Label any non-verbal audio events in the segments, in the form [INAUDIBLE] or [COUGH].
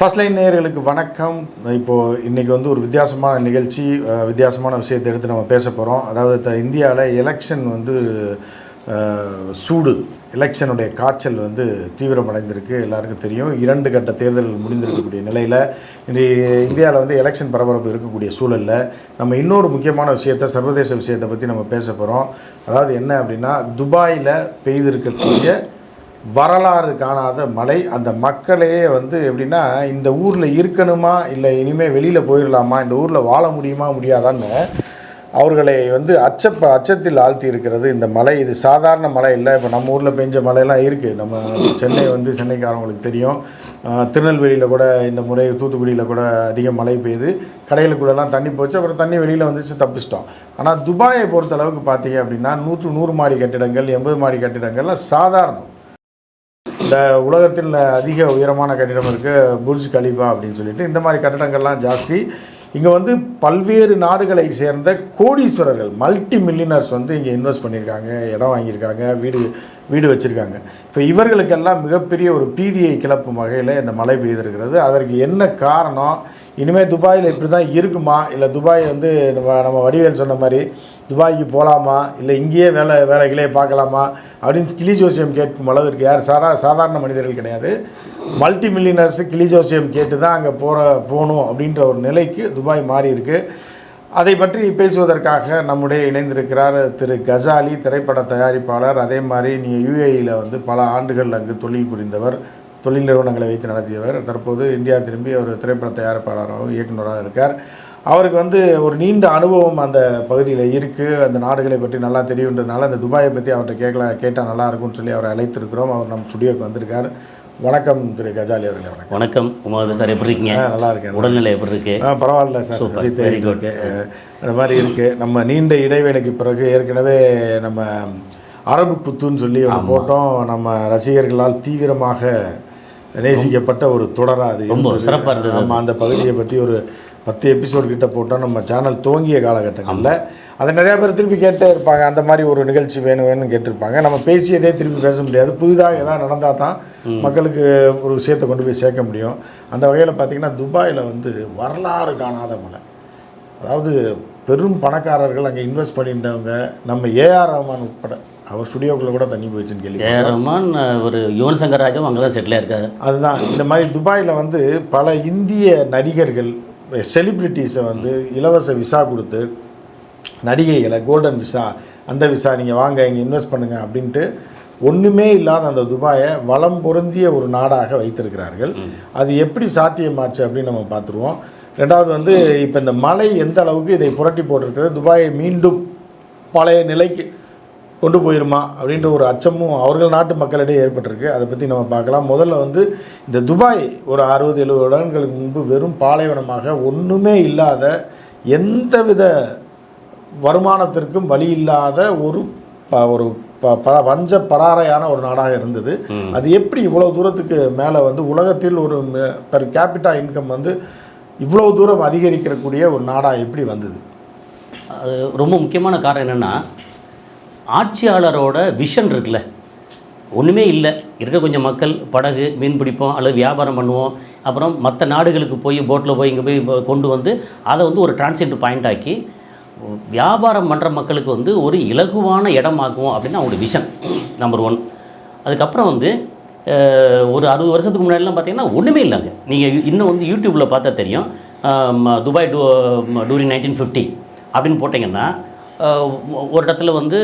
First line நேயர்களுக்கு வணக்கம். இப்போது இன்றைக்கி வந்து ஒரு வித்தியாசமான நிகழ்ச்சி வித்தியாசமான விஷயத்தை எடுத்து நம்ம பேச போகிறோம் அதாவது த இந்தியாவில் எலெக்ஷன் வந்து சூடு எலெக்ஷனுடைய காய்ச்சல் வந்து தீவிரமடைந்திருக்கு. எல்லாருக்கும் தெரியும். இரண்டு கட்ட தேர்தல் முடிந்திருக்கக்கூடிய நிலையில் இன்றைய இந்தியாவில் வந்து எலெக்ஷன் பரபரப்பு இருக்கக்கூடிய சூழலில் நம்ம இன்னொரு முக்கியமான விஷயத்தை சர்வதேச விஷயத்தை பற்றி நம்ம பேச போகிறோம் அதாவது என்ன அப்படின்னா துபாயில் பெய்திருக்கக்கூடிய வரலாறு காணாத மலை அந்த மக்களே வந்து எப்படின்னா இந்த ஊரில் இருக்கணுமா? இல்லை இனிமேல் வெளியில் போயிடலாமா இந்த ஊரில் வாழ முடியுமா? முடியாதான்னு அவர்களை வந்து அச்சப்ப அச்சத்தில் ஆழ்த்தி இருக்கிறது இந்த மலை. இது சாதாரண மலை இல்லை. இப்போ நம்ம ஊரில் பெஞ்ச மலையெல்லாம் இருக்குது நம்ம சென்னை வந்து சென்னைக்காரவங்களுக்கு தெரியும். திருநெல்வேலியில் கூட இந்த முறை தூத்துக்குடியில் கூட அதிக மழை பெய்யுது. கடைகளுக்குள்ளெல்லாம் தண்ணி போச்சு. அப்புறம் தண்ணி வெளியில் வந்துச்சு தப்பிச்சிட்டோம். ஆனால் துபாயை பொறுத்த அளவுக்கு பார்த்தீங்க அப்படின்னா நூற்று நூறு மாடி கட்டிடங்கள் எண்பது மாடி கட்டிடங்கள்லாம் சாதாரணம். இந்த உலகத்தில் அதிக உயரமான கட்டிடம் இருக்குது புர்ஜ் கலிபா அப்படின்னு சொல்லிட்டு. இந்த மாதிரி கட்டிடங்கள்லாம் ஜாஸ்தி. இங்கே வந்து பல்வேறு நாடுகளை சேர்ந்த கோடீஸ்வரர்கள் மல்டி மில்லியனர்ஸ் வந்து இங்கே இன்வெஸ்ட் பண்ணியிருக்காங்க இடம் வாங்கியிருக்காங்க வீடு வீடு வச்சுருக்காங்க. இப்போ இவர்களுக்கெல்லாம் மிகப்பெரிய ஒரு பீதியை கிளப்பும் வகையில் இந்த மழை பெய்திருக்கிறது. அதற்கு என்ன காரணம்? இனிமேல் துபாயில் இப்படி தான் இருக்குமா? இல்லை துபாய் வந்து நம்ம நம்ம வடிவேல் சொன்ன மாதிரி துபாய்க்கு போகலாமா இல்லை இங்கேயே வேலை வேலைகளே பார்க்கலாமா? அப்படின்னு கிளி ஜோசியம் கேட்கும் அளவிற்கு யார்? சாரா சாதாரண மனிதர்கள் கிடையாது. மல்டி மில்லியனர்ஸு கிளி ஜோசியம் கேட்டு தான் அங்கே போகிற போகணும் அப்படின்ற ஒரு நிலைக்கு துபாய் மாறி இருக்கு அதை பற்றி பேசுவதற்காக நம்முடைய இணைந்திருக்கிறார் திரு கசாலி திரைப்பட தயாரிப்பாளர். அதே மாதிரி நீங்கள் யுஏஇயில் வந்து பல ஆண்டுகள் அங்கு தொழில் புரிந்தவர். தொழில் நிறுவனங்களை வைத்து நடத்தியவர். தற்போது இந்தியா திரும்பி அவர் திரைப்பட தயாரிப்பாளராகவும் இயக்குனராக இருக்கார். அவருக்கு வந்து ஒரு நீண்ட அனுபவம் அந்த பகுதியில் இருக்குது அந்த நாடுகளை பற்றி நல்லா தெரியுன்றதுனால அந்த துபாயை பற்றி அவர்கிட்ட கேட்கல கேட்டால் நல்லா இருக்கும்னு சொல்லி அவரை அழைத்திருக்கிறோம். அவர் நம்ம ஸ்டுடியோக்கு வந்திருக்கார். வணக்கம் திரு கஜாலி அவர்களே வணக்கம். வணக்கம். உமாவது சார் எப்படி இருக்கீங்க? நல்லா இருக்கேன். உடல்நிலை எப்படி இருக்கு? ஆ பரவாயில்ல சார். இருக்கேன் அந்த மாதிரி இருக்குது நம்ம நீண்ட இடைவேளைக்கு பிறகு ஏற்கனவே நம்ம அரபு குத்துன்னு சொல்லி ஒன்று போட்டோம். நம்ம ரசிகர்களால் தீவிரமாக நேசிக்கப்பட்ட ஒரு தொடராக அது ரொம்ப இருந்தது. சிறப்பா இருந்தது நம்ம அந்த பகுதியை பற்றி ஒரு பத்து எபிசோடு கிட்ட போட்டோம். நம்ம சேனல் துவங்கிய காலகட்டங்களில். அதை நிறையா பேர் திருப்பி கேட்டே இருப்பாங்க. அந்த மாதிரி ஒரு நிகழ்ச்சி வேணும் வேணும்னு கேட்டிருப்பாங்க. நம்ம பேசியதே திருப்பி பேச முடியாது. புதிதாக ஏதாவது நடந்தால் தான் மக்களுக்கு ஒரு விஷயத்தை கொண்டு போய் சேர்க்க முடியும். அந்த வகையில் பார்த்திங்கன்னா துபாயில் வந்து வரலாறு காணாத மலை. அதாவது பெரும் பணக்காரர்கள் அங்கே இன்வெஸ்ட் பண்ணியிருந்தவங்க. நம்ம ஏஆர் ரஹ்மான் உட்பட அவர் ஸ்டுடியோக்குள்ளே கூட தண்ணி போயிடுச்சுன்னு கேள்வி ரஹ்மான் ஒரு யுவன் சங்கர் ராஜும் அங்கே தான் செட்டில் இருக்காரு. அதுதான். இந்த மாதிரி துபாயில் வந்து பல இந்திய நடிகர்கள் செலிப்ரிட்டிஸை வந்து இலவச விசா கொடுத்து நடிகைகளை கோல்டன் விசா அந்த விசா நீங்கள் வாங்க இங்கே இன்வெஸ்ட் பண்ணுங்கள் அப்படின்ட்டு ஒன்றுமே இல்லாத அந்த துபாயை வளம் பொருந்திய ஒரு நாடாக வைத்திருக்கிறார்கள். அது எப்படி சாத்தியமாச்சு அப்படின்னு நம்ம பார்த்துருவோம். ரெண்டாவது வந்து இப்போ இந்த மழை எந்த அளவுக்கு இதை புரட்டி போட்டிருக்கிறது துபாயை மீண்டும் பழைய நிலைக்கு கொண்டு போயிருமா அப்படின்ற ஒரு அச்சமும் அவர்கள் நாட்டு மக்களிடையே ஏற்பட்டிருக்கு. அதை பற்றி நம்ம பார்க்கலாம். முதல்ல வந்து இந்த துபாய் ஒரு அறுபது எழுபது வருடங்களுக்கு முன்பு வெறும் பாலைவனமாக ஒன்றுமே இல்லாத எந்தவித வருமானத்திற்கும் வழி இல்லாத ஒரு ப- ஒரு ப- ப- வஞ்ச பராரையான ஒரு நாடாக இருந்தது. அது எப்படி இவ்வளோ தூரத்துக்கு மேலே வந்து உலகத்தில் ஒரு பெர் கேபிட்டா இன்கம் வந்து இவ்வளோ தூரம் அதிகரிக்கக்கூடிய ஒரு நாடாக எப்படி வந்தது? அது ரொம்ப முக்கியமான காரணம் என்னென்னா ஆட்சியாளரோட விஷன் இருக்குல்ல. ஒன்றுமே இல்லை. இருக்க கொஞ்சம் மக்கள் படகு மீன் பிடிப்போம் அல்லது வியாபாரம் பண்ணுவோம். அப்புறம் மற்ற நாடுகளுக்கு போய் போட்டில் போய் இங்கே போய் கொண்டு வந்து அதை வந்து ஒரு டிரான்சிட் பாயிண்ட் ஆக்கி வியாபாரம் பண்ணுற மக்களுக்கு வந்து ஒரு இலகுவான இடமாக்குவோம் அப்படின்னு அவங்களோட விஷன் நம்பர் ஒன் அதுக்கப்புறம் வந்து ஒரு அறுபது வருஷத்துக்கு முன்னாடிலாம் பார்த்தீங்கன்னா ஒன்றுமே இல்லைங்க. நீங்கள் இன்னும் வந்து யூடியூப்பில் பார்த்தா தெரியும். ம- Dubai to touring nineteen fifty அப்படின்னு போட்டிங்கன்னா ஒரு இடத்துல வந்து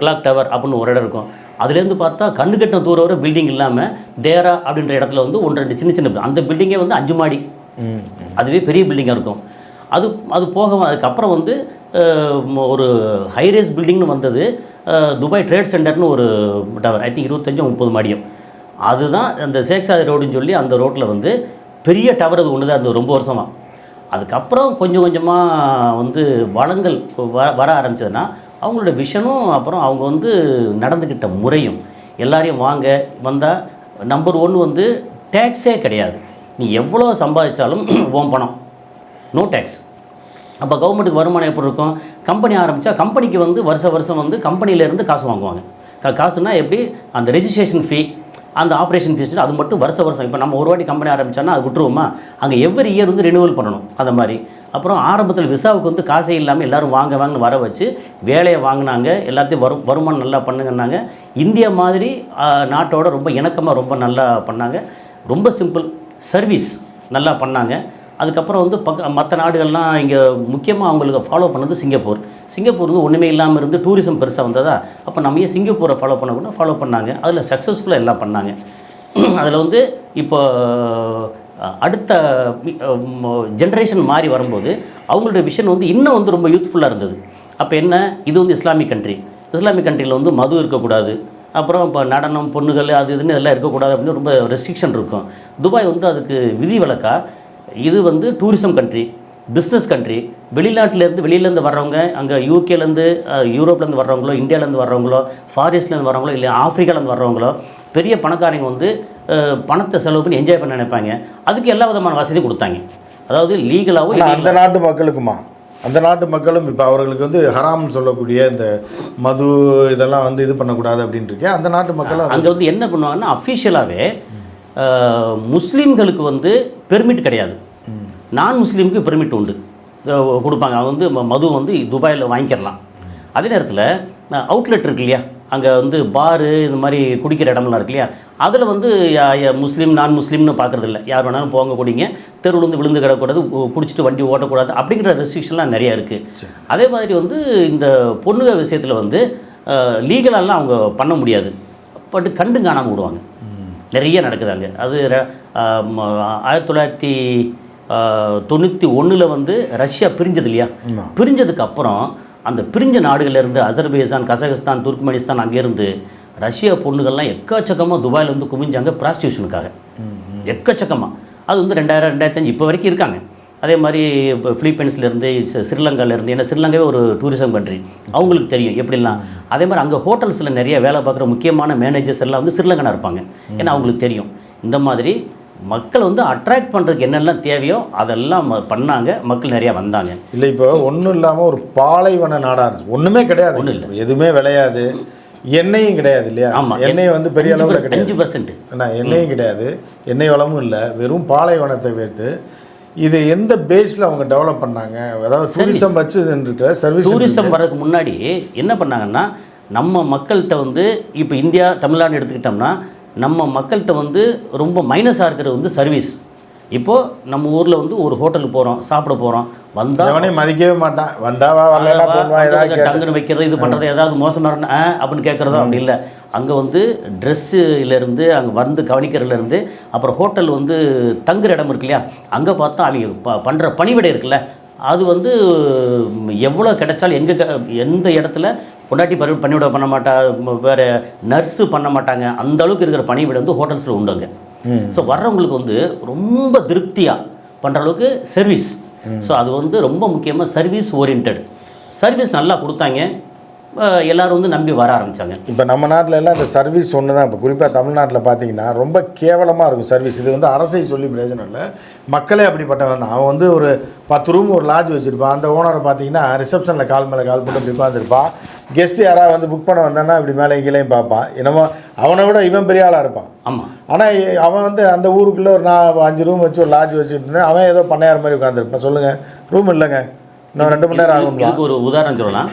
கிளாக் டவர் அப்படின்னு ஒரு இடம் இருக்கும். அதுலேருந்து பார்த்தா கண்ணு கட்டின தூரம் வரை பில்டிங் இல்லாமல் தேரா அப்படின்ற இடத்துல வந்து ஒன்று ரெண்டு சின்ன சின்ன அந்த பில்டிங்கே வந்து அஞ்சு மாடி. அதுவே பெரிய பில்டிங்காக இருக்கும். அது அது போக அதுக்கப்புறம் வந்து ஒரு ஹைரேஸ் பில்டிங்னு வந்தது. துபாய் ட்ரேட் சென்டர்னு ஒரு டவர் ஐ திங்க் இருபத்தஞ்சோ முப்பது மாடியம். அதுதான் அந்த சேக்சாதி ரோடுன்னு சொல்லி அந்த ரோட்டில் வந்து பெரிய டவர் அது ஒன்று தான் அது ரொம்ப வருஷமாக அதுக்கப்புறம் கொஞ்சம் கொஞ்சமாக வந்து வளங்கள் வ வர ஆரம்பிச்சதுன்னா அவங்களோட விஷனும் அப்புறம் அவங்க வந்து நடந்துக்கிட்ட முறையும். எல்லாரையும் வாங்க வந்தால் நம்பர் ஒன் வந்து டேக்ஸே கிடையாது. நீ எவ்வளோ சம்பாதிச்சாலும் [CLEARS THROAT] ஓம் பணம். நோ டேக்ஸ் அப்போ கவர்மெண்ட்டுக்கு வருமானம் எப்படி இருக்கும்? கம்பெனி ஆரம்பித்தா கம்பெனிக்கு வந்து வருஷ வருஷம் வந்து கம்பெனியிலேருந்து காசு வாங்குவாங்க. காசுனால் எப்படி? அந்த ரெஜிஸ்ட்ரேஷன் ஃபீ அந்த ஆப்ரேஷன் ஃபீஸ் அது மட்டும் வருஷ வருஷம். இப்போ நம்ம ஒரு வாட்டி கம்பெனி ஆரம்பிச்சோன்னா அது விட்டுருவோமா? அங்கே எவ்ரி இயர் வந்து ரினியூவல் பண்ணணும் அந்த மாதிரி. அப்புறம் ஆரம்பத்தில் விசாவுக்கு வந்து காசே இல்லாமல் எல்லோரும் வாங்க வாங்கன்னு வர வச்சு வேலையை வாங்கினாங்க எல்லாத்தையும் வரும் வருமானம் நல்லா பண்ணுங்கன்னாங்க. இந்தியா மாதிரி நாட்டோட ரொம்ப இணக்கமாக ரொம்ப நல்லா பண்ணாங்க. ரொம்ப சிம்பிள் சர்வீஸ் நல்லா பண்ணாங்க. அதுக்கப்புறம் வந்து பக்க மற்ற நாடுகள்லாம் இங்கே முக்கியமாக அவங்களுக்கு ஃபாலோ பண்ணது சிங்கப்பூர். சிங்கப்பூர் வந்து ஒன்றுமே இல்லாமல் இருந்து டூரிசம் பெருசாக வந்ததா? அப்போ நம்ம ஏன் சிங்கப்பூரை ஃபாலோ பண்ணக்கூட ஃபாலோ பண்ணாங்க. அதில் சக்ஸஸ்ஃபுல்லாக எல்லாம் பண்ணாங்க. [CLEARS THROAT] அதில் வந்து இப்போ அடுத்த ஜென்ரேஷன் மாறி வரும்போது அவங்களுடைய விஷன் வந்து இன்னும் வந்து ரொம்ப யூத்ஃபுல்லாக இருந்தது. அப்போ என்ன? இது வந்து இஸ்லாமிக் கண்ட்ரி இஸ்லாமிக் கண்ட்ரியில் வந்து மது இருக்கக்கூடாது. அப்புறம் இப்போ நடனம் பொண்ணுகள் அது இதுன்னு இதெல்லாம் இருக்கக்கூடாது அப்படின்னு ரொம்ப ரெஸ்ட்ரிக்ஷன் இருக்கும். துபாய் வந்து அதுக்கு விதி விதிவிலக்கா? இது வந்து டூரிசம் கண்ட்ரி பிஸ்னஸ் கண்ட்ரி வெளிநாட்டிலேருந்து வெளியிலேருந்து வர்றவங்க அங்கே யூகேலேருந்து யூரோப்லேருந்து வர்றவங்களோ இந்தியாவிலேருந்து வர்றவங்களோ ஃபாரிஸ்ட்லேருந்து வர்றவங்களோ இல்லை ஆஃப்ரிக்காலேருந்து வர்றவங்களோ பெரிய பணக்காரங்க வந்து பணத்தை செலவு பண்ணி என்ஜாய் பண்ண நினைப்பாங்க. அதுக்கு எல்லா விதமான வசதியும் கொடுத்தாங்க. அதாவது லீகலாகவும் அந்த நாட்டு மக்களுக்குமா? அந்த நாட்டு மக்களும் இப்போ அவர்களுக்கு வந்து ஹராம்னு சொல்லக்கூடிய இந்த மது இதெல்லாம் வந்து இது பண்ணக்கூடாது அப்படின்ட்டு இருக்கேன் அந்த நாட்டு மக்களும் அது- அங்கே வந்து என்ன பண்ணுவாங்கன்னா அஃபிஷியலாகவே முஸ்லீம்களுக்கு வந்து பெர்மிட் கிடையாது. நான் முஸ்லீமுக்கு பெர்மிட் உண்டு கொடுப்பாங்க. அவங்க வந்து மது வந்து துபாயில் வாங்கிக்கிறலாம். அதே நேரத்தில் அவுட்லெட் இருக்கு இல்லையா? அங்கே வந்து பாரு இந்த மாதிரி குடிக்கிற இடம்லாம் இருக்கு இல்லையா? அதில் வந்து முஸ்லீம் நான் முஸ்லீம்னு பார்க்குறது இல்லை யார் வேணாலும் போங்க குடிங்க. தெருவில் வந்து விழுந்து கிடக்கூடாது குடிச்சிட்டு வண்டி ஓட்டக்கூடாது. அப்படிங்கிற ரெஸ்ட்ரிக்ஷன்லாம் நிறையா இருக்குது அதே மாதிரி வந்து இந்த பொண்ணுங்க விஷயத்தில் வந்து லீகலாலாம் அவங்க பண்ண முடியாது. பட் கண்டு காணாமல் விடுவாங்க. நிறைய நடக்குது அங்கே. அது ஆயிரத்தி தொள்ளாயிரத்தி தொண்ணூற்றி ஒன்றில் வந்து ரஷ்யா பிரிஞ்சது இல்லையா. பிரிஞ்சதுக்கு அப்புறம் அந்த பிரிஞ்ச நாடுகள்ல இருந்து அசர்பைஜான் கசகஸ்தான் துர்க்மெனிஸ்தான் அங்கேருந்து ரஷ்யா பொண்ணுகள்லாம் எக்கச்சக்கமாக துபாயில் வந்து குமிஞ்சாங்க ப்ராஸ்டியூஷனுக்காக எக்கச்சக்கமாக அது வந்து ரெண்டாயிரம் ரெண்டாயிரத்தஞ்சு இப்போ வரைக்கும் இருக்காங்க. அதே மாதிரி இப்போ பிலிப்பைன்ஸ்லேருந்து ஸ்ரீலங்காலேருந்து ஏன்னா ஸ்ரீலங்காவே ஒரு டூரிசம் கண்ட்ரி அவங்களுக்கு தெரியும் எப்படிலாம். அதே மாதிரி அங்கே ஹோட்டல்ஸில் நிறைய வேலை பார்க்குற முக்கியமான மேனேஜர்ஸ் எல்லாம் வந்து ஸ்ரீலங்கனா இருப்பாங்க. ஏன்னா அவங்களுக்கு தெரியும். இந்த மாதிரி மக்கள் வந்து அட்ராக்ட் பண்ணுறதுக்கு என்னெல்லாம் தேவையோ அதெல்லாம் பண்ணாங்க. மக்கள் நிறையா வந்தாங்க. இல்லை இப்போ ஒன்றும் இல்லாமல் ஒரு பாலைவன நாடாக இருந்துச்சு. ஒன்றுமே கிடையாது. ஒண்ணும் இல்ல. எதுவுமே விளையாது. எண்ணெயும் கிடையாது இல்லையா? ஆமாம் எண்ணெய் வந்து பெரிய அளவில் கிடையாது. அஞ்சு பர்சன்ட். என்ன எண்ணெயும் கிடையாது. எண்ணெய் வளமும் இல்லை. வெறும் பாலைவனத்தை வைத்து இது எந்த பேஸில் அவங்க டெவலப் பண்ணாங்க? அதாவது டூரிசம் வச்சு இருக்கிற சர்வீஸ் டூரிசம் வர்றதுக்கு முன்னாடி என்ன பண்ணாங்கன்னா நம்ம மக்கள்கிட்ட வந்து இப்போ இந்தியா தமிழ்நாடு எடுத்துக்கிட்டோம்னா நம்ம மக்கள்கிட்ட வந்து ரொம்ப மைனஸாக இருக்கிறது வந்து சர்வீஸ் இப்போது நம்ம ஊரில் வந்து ஒரு ஹோட்டலுக்கு போகிறோம் சாப்பிட போகிறோம் வந்தால் மதிக்கவே மாட்டான். கேட்டு- டங்குன்னு வைக்கிறது இது பண்ணுறது ஏதாவது மோசமாக அப்படின்னு கேட்குறதோ அப்படி இல்லை. அங்கே வந்து ட்ரெஸ்ஸுலேருந்து அங்கே வந்து கவனிக்கிறதுலேருந்து அப்புறம் ஹோட்டல் வந்து தங்குற இடம் இருக்கு இல்லையா அங்கே பார்த்தா அவங்க ப பண்ணுற பணிவிடை இருக்குல்ல அது வந்து எவ்வளோ கிடைச்சாலும் எங்கே எந்த இடத்துல பொண்டாட்டி பணி பணிவிடை பண்ண மாட்டா வேற நர்ஸு பண்ண மாட்டாங்க அந்த அளவுக்கு இருக்கிற பணிவிடை வந்து ஹோட்டல்ஸில் உண்டுங்க. ஸோ வர்றவங்களுக்கு வந்து ரொம்ப திருப்தியாக பண்ணுற அளவுக்கு சர்வீஸ் ஸோ அது வந்து ரொம்ப முக்கியமாக சர்வீஸ் ஓரியன்ட் சர்வீஸ் நல்லா கொடுத்தாங்க. எல்லாரும் வந்து நம்பி வர ஆரம்பித்தாங்க இப்போ நம்ம நாட்டில் எல்லாம் இந்த சர்வீஸ் ஒன்று தான் இப்போ குறிப்பாக தமிழ்நாட்டில் பார்த்தீங்கன்னா ரொம்ப கேவலமாக இருக்கும் சர்வீஸ் இது வந்து அரசை சொல்லி பிரயோஜனம் இல்லை. மக்களே அப்படிப்பட்டவன் தான். அவன் வந்து ஒரு பத்து ரூம் ஒரு லாட்ஜ் வச்சுருப்பான். அந்த ஓனரை பார்த்தீங்கன்னா ரிசப்ஷனில் கால் மேலே கால் போட்டு இப்படி உட்காந்துருப்பான் கெஸ்ட் யாராவது வந்து புக் பண்ண வந்தான்னா இப்படி மேலே கீழேயும் பார்ப்பான். என்னமோ அவனை விட இவன் பெரிய ஆளாக இருப்பான். ஆமாம் ஆனால் அவன் வந்து அந்த ஊருக்குள்ளே ஒரு நான் அஞ்சு ரூம் வச்சு ஒரு லாட்ஜ் வச்சுட்டு அவன் ஏதோ பண்ணையார் மாதிரி உட்காந்துருப்பான் சொல்லுங்கள் ரூம் இல்லைங்க. இன்னும் ரெண்டு மணி நேரம் இதுக்கு ஒரு உதாரணம் சொல்லலாம்.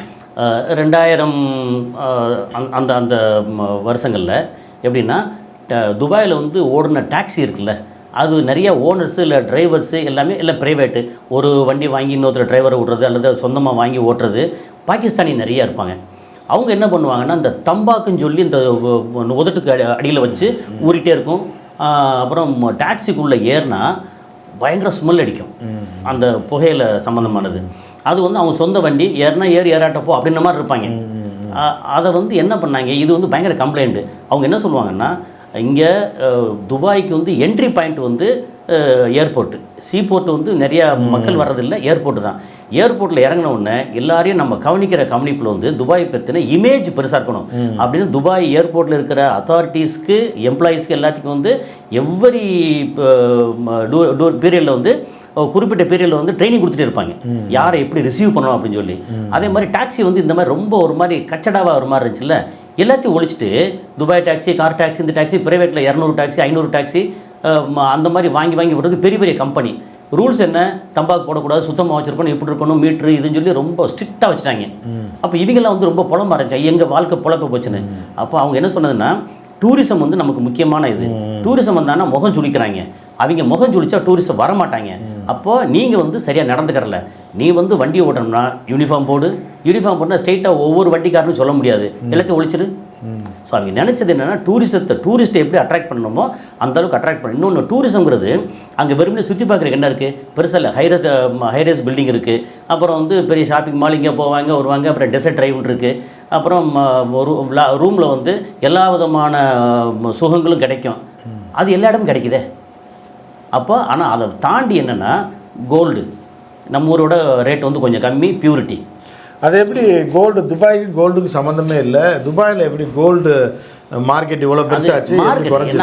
ரெண்டாயிரம் அந்த- அந்த வருஷங்களில் எப்படின்னா துபாயில் வந்து ஓடின டாக்ஸி இருக்குல்ல அது நிறைய ஓனர்ஸு இல்லை டிரைவர்ஸு எல்லாமே இல்லை ப்ரைவேட்டு. ஒரு வண்டி வாங்கி இன்னொருத்தர் டிரைவரை விட்றது அல்லது சொந்தமாக வாங்கி ஓட்டுறது பாகிஸ்தானி நிறைய இருப்பாங்க. அவங்க என்ன பண்ணுவாங்கன்னா இந்த தம்பாக்குன்னு சொல்லி இந்த உதட்டுக்கு அடி அடியில் வச்சு ஊறிட்டே இருக்கும். அப்புறம் டாக்ஸிக்குள்ளே ஏறினா பயங்கர ஸ்மெல் அடிக்கும். அந்த புகையில சம்மந்தமானது அது வந்து அவங்க சொந்த வண்டி ஏறினா ஏறி ஏறாட்டப்போ அப்படின்ற மாதிரி இருப்பாங்க. அதை வந்து என்ன பண்ணாங்க? இது வந்து பயங்கர கம்ப்ளைண்ட்டு அவங்க என்ன சொல்லுவாங்கன்னா இங்கே துபாய்க்கு வந்து என்ட்ரி பாயிண்ட் வந்து ஏர்போர்ட்டு சீபோர்ட் வந்து நிறையா மக்கள் வர்றதில்ல ஏர்போர்ட்டு தான். ஏர்போர்ட்டில் இறங்கின உடனே எல்லாரையும் நம்ம கவனிக்கிற கவனிப்பில் வந்து துபாய் பற்றின இமேஜ் பெருசாக இருக்கணும். அப்படின்னு துபாய் ஏர்போர்ட்டில் இருக்கிற அத்தாரிட்டிஸ்க்கு எம்ப்ளாயீஸ்க்கு எல்லாத்துக்கும் வந்து எவ்வரி டூர் பீரியடில் வந்து குறிப்பிட்ட பீரியடில் வந்து ட்ரைனிங் கொடுத்துட்டே இருப்பாங்க. யாரை எப்படி ரிசீவ் பண்ணணும் அப்படின்னு சொல்லி. அதே மாதிரி டாக்ஸி வந்து இந்த மாதிரி ரொம்ப ஒரு மாதிரி கச்சடாவாக ஒரு மாதிரி இருந்துச்சுல்ல எல்லாத்தையும் ஒழிச்சிட்டு துபாய் டாக்ஸி கார் டாக்ஸி இந்த டாக்ஸி ப்ரைவேட்டில் இரநூறு டாக்ஸி ஐநூறு டாக்ஸி அந்த மாதிரி வாங்கி வாங்கி விடுறது பெரிய பெரிய கம்பெனி ரூல்ஸ் என்ன? தம்பாக்கு போடக்கூடாது சுத்தமாக வச்சிருக்கணும் எப்படி இருக்கணும் மீட்ரு இதுன்னு சொல்லி ரொம்ப ஸ்ட்ரிக்டாக வச்சுட்டாங்க. அப்போ இவங்கெல்லாம் வந்து ரொம்ப புலம்ப ஆரம்பிச்சாங்க. எங்கள் வாழ்க்கை புலப்ப போச்சுன்னு. அப்போ அவங்க என்ன சொன்னதுன்னா டூரிசம் வந்து நமக்கு முக்கியமான இது. டூரிசம் வந்தாங்கன்னா முகம் சுளிக்கிறாங்க. அவங்க முகம் சுளிச்சா டூரிஸ்ட் வர மாட்டாங்க அப்போ நீங்கள் வந்து சரியாக நடந்துக்கிறல. நீ வந்து வண்டி ஓட்டணும்னா யூனிஃபார்ம் போடு. யூனிஃபார்ம் போட்டால் ஸ்ட்ரெயிட்டாக ஒவ்வொரு வண்டிக்காரனும் சொல்ல முடியாது. எல்லாத்தையும் ஒழிச்சிரு. ஸோ அவங்க நினச்சது என்னென்னா டூரிஸ்டத்தை டூரிஸ்ட்டை எப்படி அட்ராக்ட் பண்ணணுமோ அந்த அளவுக்கு அட்ராக்ட் பண்ணணும். இன்னொன்று டூரிசம்ங்கிறது அங்கே வெறுமனே சுற்றி பார்க்குறதுக்கு என்ன இருக்குது பெருசாக இல்லை ஹைரஸ் பில்டிங் um, இருக்குது அப்புறம் வந்து பெரிய ஷாப்பிங் மால் இங்கே போவாங்க வருவாங்க அப்புறம் டெசர்ட் ட்ரைவ் இருக்குது அப்புறம் ரூமில் வந்து எல்லா விதமான சுகங்களும் கிடைக்கும். அது எல்லா இடமும் கிடைக்குதே. அப்போ ஆனால் அதை தாண்டி என்னென்னா கோல்டு நம்ம ஊரோட ரேட் வந்து கொஞ்சம் கம்மி பியூரிட்டி அது எப்படி கோல்டு துபாய்க்கு கோல்டுக்கு சம்மந்தமே இல்லை. துபாயில் எப்படி கோல்டு மார்க்கெட் இவ்வளோ பெருசாச்சு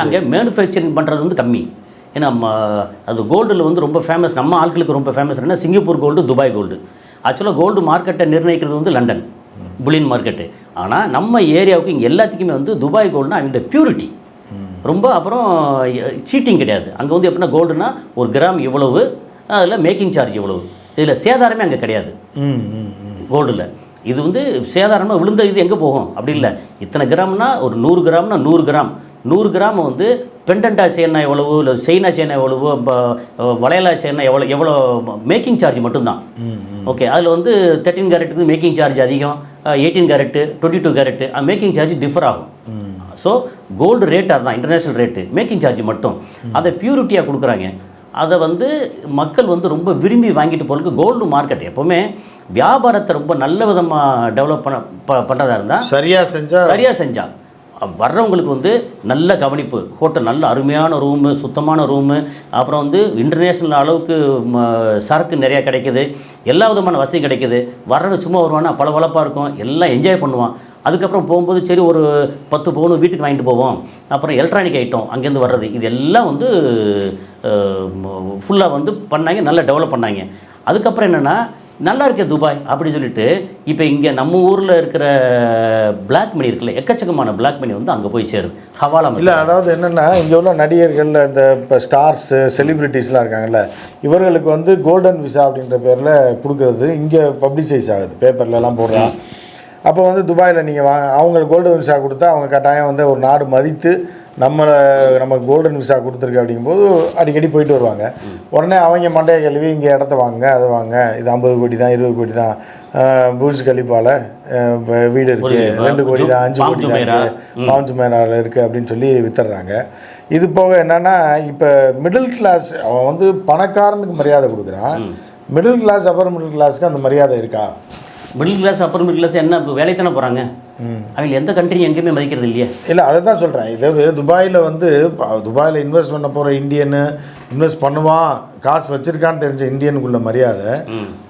அங்கே மேனுஃபேக்சரிங் பண்ணுறது வந்து கம்மி. ஏன்னா அது கோல்டில் வந்து ரொம்ப ஃபேமஸ் நம்ம ஆட்களுக்கு ரொம்ப ஃபேமஸ் என்ன சிங்கப்பூர் கோல்டு துபாய் கோல்டு ஆக்சுவலாக கோல்டு மார்க்கெட்டை நிர்ணயிக்கிறது வந்து லண்டன் புலின் மார்க்கெட்டு ஆனால் நம்ம ஏரியாவுக்கு இங்கே எல்லாத்துக்குமே வந்து துபாய் கோல்டுனா அவங்களோட பியூரிட்டி ரொம்ப அப்புறம் சீட்டிங் கிடையாது. அங்கே வந்து எப்படின்னா கோல்டுனா ஒரு கிராம் இவ்வளவு அதில் மேக்கிங் சார்ஜ் இவ்வளவு. இதில் சேதாரமே அங்கே கிடையாது. கோல்டில் இது வந்து சேதாரமாக விழுந்த இது எங்கே போகும்? அப்படி இல்லை. இத்தனை கிராம்னா ஒரு நூறு கிராம்னா நூறு கிராம். நூறு கிராம் வந்து பெண்டண்டா செய்யணும் எவ்வளவு இல்லை செயினா செய்யணும் எவ்வளவு வளையலா செய்யணும் எவ்வளோ எவ்வளோ மேக்கிங் சார்ஜ் மட்டும்தான். ஓகே அதில் வந்து தேர்ட்டின் கேரட்டுக்கு மேக்கிங் சார்ஜ் அதிகம் eighteen carat twenty two carat making charge differ ஆகும். ஸோ கோல்டு ரேட் அதுதான் இன்டர்நேஷ்னல் ரேட்டு மேக்கிங் சார்ஜ் மட்டும். அதை பியூரிட்டியாக கொடுக்குறாங்க. அதை வந்து மக்கள் வந்து ரொம்ப விரும்பி வாங்கிட்டு போகிறதுக்கு கோல்டு மார்க்கெட் எப்போவுமே வியாபாரத்தை ரொம்ப நல்ல விதமாக டெவலப் பண்ண ப பண்ணுறதா இருந்தால் சரியா செஞ்சா சரியாக செஞ்சா வர்றவங்களுக்கு வந்து நல்ல கவனிப்பு ஹோட்டல் நல்ல அருமையான ரூமு சுத்தமான ரூமு அப்புறம் வந்து இன்டர்நேஷ்னல் அளவுக்கு ம, சரக்கு நிறையா கிடைக்குது எல்லா விதமான வசதியும் கிடைக்குது. வர்றவங்க சும்மா வருவானா பளபளப்பாக இருக்கும் எல்லாம் என்ஜாய் பண்ணுவான். அதுக்கப்புறம் போகும்போது சரி ஒரு பத்து பவுன் வீட்டுக்கு வாங்கிட்டு போவோம். அப்புறம் எலக்ட்ரானிக் ஐட்டம் அங்கேருந்து வர்றது இது எல்லாம் வந்து ஃபுல்லாக வந்து பண்ணாங்க நல்லா டெவலப் பண்ணாங்க. அதுக்கப்புறம் என்னென்னா நல்லா இருக்கே துபாய் அப்படின்னு சொல்லிட்டு இப்போ இங்கே நம்ம ஊரில் இருக்கிற பிளாக் மணி இருக்குல்ல எக்கச்சக்கமான பிளாக் மணி வந்து அங்கே போய் சேருது. ஹவாலா இல்லை அதாவது என்னென்னா இங்கே உள்ள நடிகர்கள் இந்த இப்போ ஸ்டார்ஸு செலிப்ரிட்டிஸ்லாம் இருக்காங்கல்ல இவர்களுக்கு வந்து கோல்டன் விசா அப்படின்ற பேரில் கொடுக்கறது இங்கே பப்ளிசைஸ் ஆகுது. பேப்பர்லலாம் போடுறான் அப்போ வந்து துபாயில் நீங்கள் வா அவங்களுக்கு கோல்டன் விசா கொடுத்தா அவங்க கட்டாயம் வந்து ஒரு நாடு மதித்து நம்மளை நமக்கு கோல்டன் விசா கொடுத்துருக்கு அப்படிங்கும்போது அடிக்கடி போயிட்டு வருவாங்க. உடனே அவங்க மண்டைய கழுவி இங்கே இடத்த வாங்க அதை வாங்க இது ஐம்பது கோடி தான் இருபது கோடி தான். பூர்ஜ் கலிப்பால வீடு இருக்குது ரெண்டு கோடி தான் அஞ்சு கோடி தான் ஜுமைரா. இருக்கு. பாஞ்சு மேனால இருக்குது அப்படின்னு சொல்லி வித்துடுறாங்க. இது போக என்னன்னா இப்போ மிடில் கிளாஸ் அவன் வந்து பணக்காரனுக்கு மரியாதை கொடுக்குறான். மிடில் கிளாஸ் அப்பர் மிடில் கிளாஸ்க்கு அந்த மரியாதை இருக்கா? Middle class upper middle class என்ன இப்போ வேலைக்கு தானே போகிறாங்க அவங்க எந்த கண்ட்ரியும் எங்கேயுமே மதிக்கிறது இல்லையே. இல்லை அதை தான் சொல்கிறேன் இதாவது துபாயில் வந்து துபாயில் இன்வெஸ்ட் பண்ண போகிற இந்தியனு இன்வெஸ்ட் பண்ணுவான் காசு வச்சிருக்கான்னு தெரிஞ்ச இந்தியனுக்குள்ள மரியாதை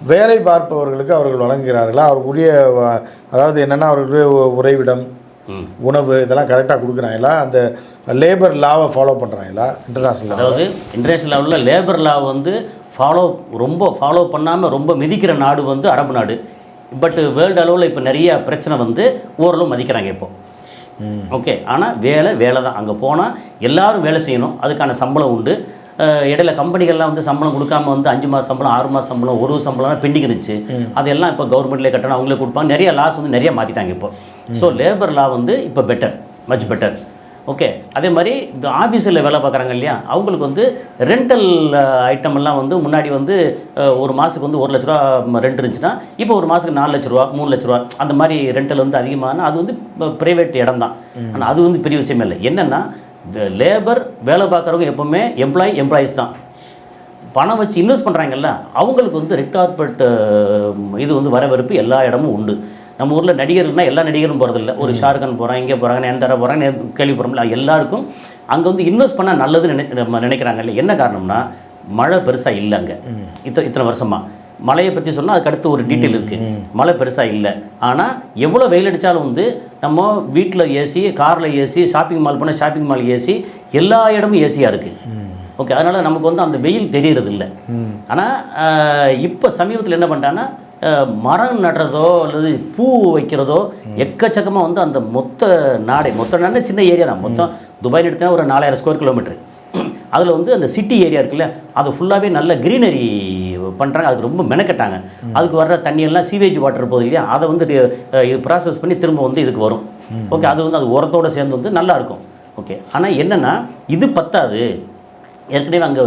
வேலை பார்ப்பவர்களுக்கு அவர்கள் வழங்குகிறார்களா? அவர்களுடைய வ- அதாவது என்னென்னா அவர்களுடைய உறைவிடம். உணவு இதெல்லாம் கரெக்டாக கொடுக்குறாங்களா? அந்த லேபர் லாவை ஃபாலோ பண்ணுறாங்களா இன்டர்நேஷ்னல் அதாவது இன்டர்நேஷனல் லெவலில் லேபர் லா வந்து ஃபாலோ ரொம்ப ஃபாலோ பண்ணாமல் ரொம்ப மிதிக்கிற நாடு வந்து அரபு நாடு. பட் வேர்ல்டு அளவில் இப்போ நிறைய பிரச்சனை வந்து ஓரளவு மதிக்கிறாங்க இப்போ. ஓகே ஆனால் வேலை வேலை தான். அங்கே போனால் எல்லாரும் வேலை செய்யணும். அதுக்கான சம்பளம் உண்டு. இடையில கம்பெனிகள்லாம் வந்து சம்பளம் கொடுக்காம வந்து அஞ்சு மாதம் சம்பளம் ஆறு மாதம் சம்பளம் ஒரு சம்பளம் பெண்டிங் இருந்துச்சு அதெல்லாம் இப்போ கவர்மெண்ட்லேயே கட்டணும். அவங்களே கொடுப்பாங்க. நிறைய லாஸ் வந்து நிறைய மாற்றிட்டாங்க இப்போ. ஸோ லேபர் லா வந்து இப்போ பெட்டர் மச் பெட்டர் ஓகே. அதே மாதிரி இந்த ஆஃபீஸில் வேலை பார்க்குறாங்க இல்லையா? அவங்களுக்கு வந்து ரெண்டல் ஐட்டம் எல்லாம் வந்து முன்னாடி வந்து ஒரு மாதத்துக்கு வந்து ஒரு லட்ச ரூபா ரெண்ட் இருந்துச்சுன்னா இப்போ ஒரு மாதத்துக்கு நாலு லட்ச ரூபா மூணு லட்ச ரூபா அந்த மாதிரி ரெண்டல் வந்து அதிகமான அது வந்து ப்ரைவேட் இடம் தான். ஆனால் அது வந்து பெரிய விஷயமே இல்லை. என்னென்னா லேபர் வேலை பார்க்குறவங்க எப்போவுமே எம்ப்ளாயி எம்ப்ளாயிஸ் தான். பணம் வச்சு இன்வெஸ்ட் பண்ணுறாங்கல்ல அவங்களுக்கு வந்து ரெட் கார்பெட் இது வந்து வரவேற்பு எல்லா இடமும் உண்டு. நம்ம ஊரில் நடிகர்கள்னா எல்லா நடிகரும் போகிறதில்ல ஒரு ஷாருக்கான் போகிறான் இங்கே போகிறாங்க நயன்தாரா போகிறாங்க கேள்விப்படுறோம்ல எல்லாருக்கும் அங்கே வந்து இன்வெஸ்ட் பண்ணால் நல்லதுன்னு நினை நம்ம நினைக்கிறாங்க இல்லை என்ன காரணம்னா மழை பெருசாக இல்லை அங்கே. இத்தனை இத்தனை வருஷமாக மழையை பற்றி சொன்னால் அதுக்கு அடுத்து ஒரு டீட்டெயில் இருக்குது மழை பெருசாக இல்லை. ஆனால் எவ்வளோ வெயில் அடித்தாலும் வந்து நம்ம வீட்டில் ஏசி காரில் ஏசி ஷாப்பிங் மால் போனால் ஷாப்பிங் மால் ஏசி எல்லா இடமும் ஏசியாக இருக்குது ஓகே அதனால் நமக்கு வந்து அந்த வெயில் தெரியறது இல்லை ஆனால் இப்போ சமீபத்தில் என்ன பண்ணிட்டான்னா மரம் நடுறதோ அல்லது பூ வைக்கிறதோ எக்கச்சக்கமாக வந்து அந்த மொத்த நாடே மொத்த நாடே சின்ன ஏரியா தான். மொத்தம் துபாய் எடுத்தா ஒரு நாலாயிரம் ஸ்கொயர் கிலோமீட்டர் அதில் வந்து அந்த சிட்டி ஏரியா இருக்குல்ல அது ஃபுல்லாகவே நல்ல க்ரீனரி பண்ணுறாங்க அதுக்கு ரொம்ப மெனக்கட்டாங்க. அதுக்கு வர்ற தண்ணியெல்லாம் சீவேஜ் வாட்டர் போகுது இல்லையா? அதை வந்து இது ப்ராசஸ் பண்ணி திரும்ப வந்து இதுக்கு வரும். ஓகே அது வந்து அது உரத்தோடு சேர்ந்து வந்து நல்லா இருக்கும். ஓகே ஆனால் என்னென்னா இது பத்தாது. ஏற்கனவே அங்கே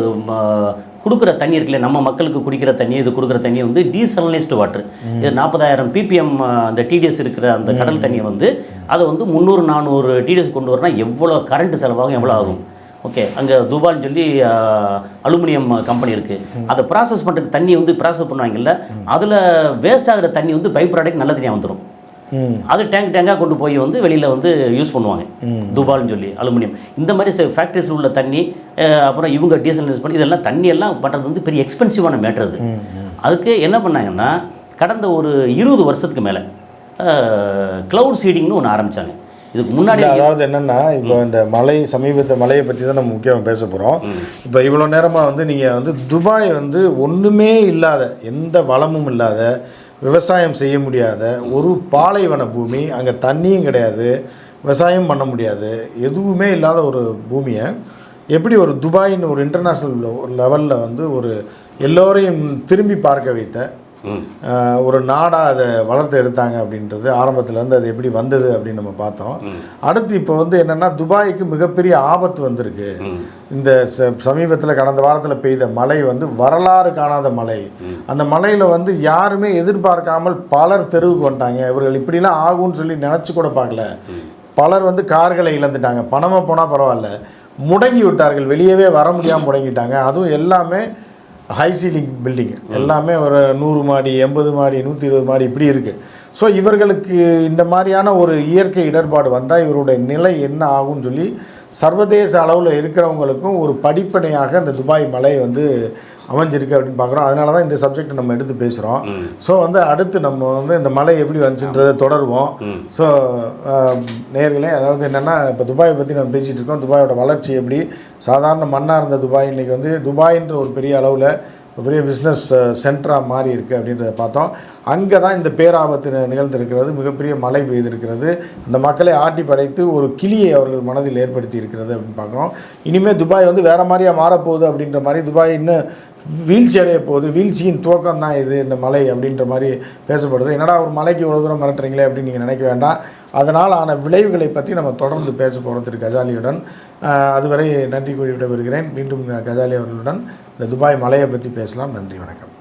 கொடுக்குற தண்ணி இருக்குல்ல நம்ம மக்களுக்கு குடிக்கிற தண்ணி இது கொடுக்குற தண்ணி வந்து டீசலனைஸ்டு வாட்டர் இது நாற்பதாயிரம் பிபிஎம் அந்த டிடிஎஸ் இருக்கிற அந்த கடல் தண்ணியை வந்து அதை வந்து முந்நூறு நானூறு டிடிஎஸ் கொண்டு வரனா எவ்வளோ கரண்ட் செலவாகும் எவ்வளோ ஆகும்? ஓகே அங்கே துபால்னு சொல்லி அலுமினியம் கம்பெனி இருக்குது அதை ப்ராசஸ் பண்ணுறதுக்கு தண்ணி வந்து ப்ராசஸ் பண்ணுவாங்கல்ல அதில் வேஸ்ட் ஆகிற தண்ணி வந்து பை ப்ராடக்ட் நல்ல தண்ணியாக வந்துடும் அது டேங்க் டேங்காக கொண்டு போய் வந்து வெளியில் வந்து யூஸ் பண்ணுவாங்க. துபால்னு சொல்லி அலுமினியம். இந்த மாதிரி ஃபேக்ட்ரிஸ் உள்ள தண்ணி அப்புறம் இவங்க டீசல் யூஸ் பண்ணி இதெல்லாம் தண்ணி எல்லாம் பண்ணுறது வந்து பெரிய எக்ஸ்பென்சிவான மேட்ரு அது. அதுக்கு என்ன பண்ணாங்கன்னா கடந்த ஒரு இருபது வருஷத்துக்கு மேலே க்ளவுட் சீடிங்னு ஒன்று ஆரம்பித்தாங்க இதுக்கு முன்னாடி அதாவது என்னன்னா இப்போ இந்த மலை சமீபத்த மலையை பற்றி தான் நம்ம முக்கியமாக பேச போகிறோம் இப்போ இவ்வளோ நேரமாக வந்து நீங்கள் வந்து துபாய் வந்து ஒன்றுமே இல்லாத எந்த வளமும் இல்லாத விவசாயம் செய்ய முடியாத ஒரு பாலைவன பூமி அங்கே தண்ணியும் கிடையாது விவசாயம் பண்ண முடியாது எதுவுமே இல்லாத ஒரு பூமியை எப்படி ஒரு துபாயின்னு ஒரு இன்டர்நேஷ்னல் லெவலில் வந்து ஒரு எல்லோரையும் திரும்பி பார்க்க வைத்த ஒரு நாடாக அதை வளர்த்து எடுத்தாங்க அப்படின்றது ஆரம்பத்துல இருந்து அது எப்படி வந்தது அப்படின்னு நம்ம பார்த்தோம். அடுத்து இப்போ வந்து என்னென்னா துபாய்க்கு மிகப்பெரிய ஆபத்து வந்திருக்கு. இந்த சமீபத்தில் கடந்த வாரத்தில் பெய்த மழை வந்து வரலாறு காணாத மழை. அந்த மழையில் வந்து யாருமே எதிர்பார்க்காமல் பலர் தெருவுக்கு வந்துட்டாங்க. இவர்கள் இப்படிலாம் ஆகும்னு சொல்லி நினச்சி கூட பார்க்கல. பலர் வந்து கார்களை இழந்துட்டாங்க. பணமாக போனால் பரவாயில்ல. முடங்கி விட்டார்கள். வெளியவே வர முடியாமல் முடங்கிட்டாங்க. அதுவும் எல்லாமே ஹை சீலிங் பில்டிங் எல்லாமே ஒரு நூறு மாடி எண்பது மாடி நூற்றி இருபது மாடி இப்படி இருக்குது ஸோ இவர்களுக்கு இந்த மாதிரியான ஒரு இயற்கை இடர்பாடு வந்தால் இவருடைய நிலை என்ன ஆகும்னு சொல்லி சர்வதேச அளவில் இருக்கிறவங்களுக்கும் ஒரு படிப்பனையாக இந்த துபாய் மலை வந்து அமைஞ்சிருக்கு அப்படின்னு பார்க்குறோம். அதனால தான் இந்த சப்ஜெக்ட் நம்ம எடுத்து பேசுகிறோம் ஸோ வந்து அடுத்து நம்ம வந்து இந்த மலை எப்படி வந்துச்சுன்றதை தொடருவோம். ஸோ நேர்களே அதாவது என்னென்னா இப்போ துபாயை பற்றி நம்ம பேசிகிட்டு இருக்கோம். துபாயோட வளர்ச்சி எப்படி? சாதாரண மண்ணாக இருந்த துபாய் இன்றைக்கி வந்து துபாயின்ற ஒரு பெரிய அளவில் ஒரு பெரிய பிஸ்னஸ் சென்டராக மாறி இருக்குது அப்படின்றத பார்த்தோம். அங்கே தான் இந்த பேராபத்து நிகழ்ந்திருக்கிறது. மிகப்பெரிய மழை பெய்திருக்கிறது. அந்த மக்களை ஆட்டி படைத்து ஒரு கிளியை அவர்கள் மனதில் ஏற்படுத்தி இருக்கிறது அப்படின்னு பார்க்குறோம். இனிமேல் துபாய் வந்து வேறு மாதிரியாக மாறப்போகுது அப்படின்ற மாதிரி துபாய் இன்னும் வீழ்ச்சி அடைய போகுது வீழ்ச்சியின் துவக்கம் தான் இது இந்த மலை அப்படின்ற மாதிரி பேசப்படுது. என்னடா ஒரு மலைக்கு இவ்வளோ தூரம் மிரட்டுறீங்களே அப்படின்னு நீங்கள் நினைக்க வேண்டாம். அதனால் ஆன விளைவுகளை பற்றி நம்ம தொடர்ந்து பேச போகிறோம் திரு கஜாலியுடன். அதுவரை நன்றி கூறி விடைபெறுகிறேன். மீண்டும் கஜாலி அவர்களுடன் இந்த துபாய் மலையை பற்றி பேசலாம். நன்றி வணக்கம்.